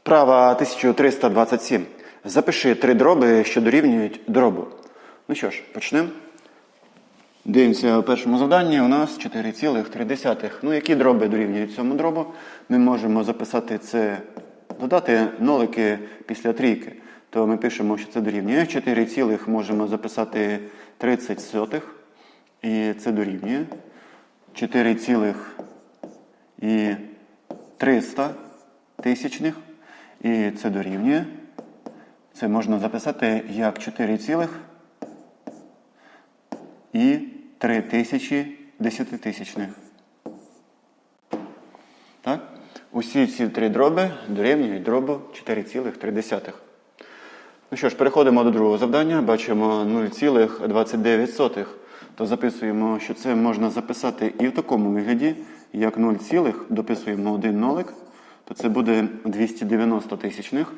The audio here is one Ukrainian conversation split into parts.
Вправа 1327. Запиши три дроби, що дорівнюють дробу. Ну що ж, почнемо. Дивимося у першому завданні. У нас 4,3. Ну, які дроби дорівнюють цьому дробу? Ми можемо записати це, додати нолики після трійки. То ми пишемо, що це дорівнює. 4 цілих можемо записати 30 сотих. І це дорівнює. 4 цілих і 300 тисячних. І це дорівнює. Це можна записати як 4 цілих і 3 тисячі десятитисячних. Так? Усі ці три дроби дорівнюють дробу 4,3. Ну що ж, переходимо до другого завдання. Бачимо 0,29. То записуємо, що це можна записати і в такому вигляді, як 0, дописуємо один нолик, то це буде 290 тисячних.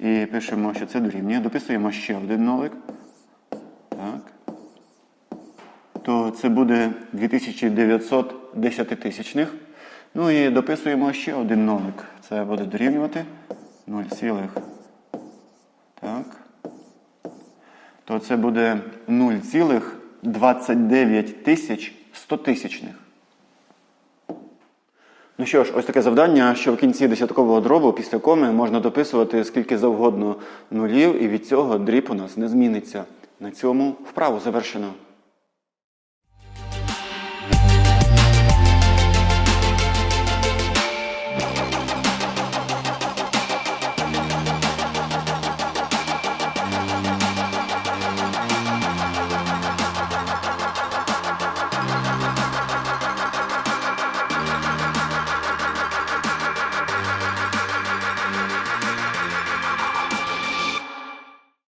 І пишемо, що це дорівнює. Дописуємо ще один нолик. Так. То це буде 2910 тисячних. Ну і дописуємо ще один нолик. Це буде дорівнювати 0, цілих. Так. То це буде 0,29 тисяч 100 тисячних. Ну що ж, ось таке завдання, що в кінці десяткового дробу після коми можна дописувати скільки завгодно нулів, і від цього дріб у нас не зміниться. На цьому вправу завершено.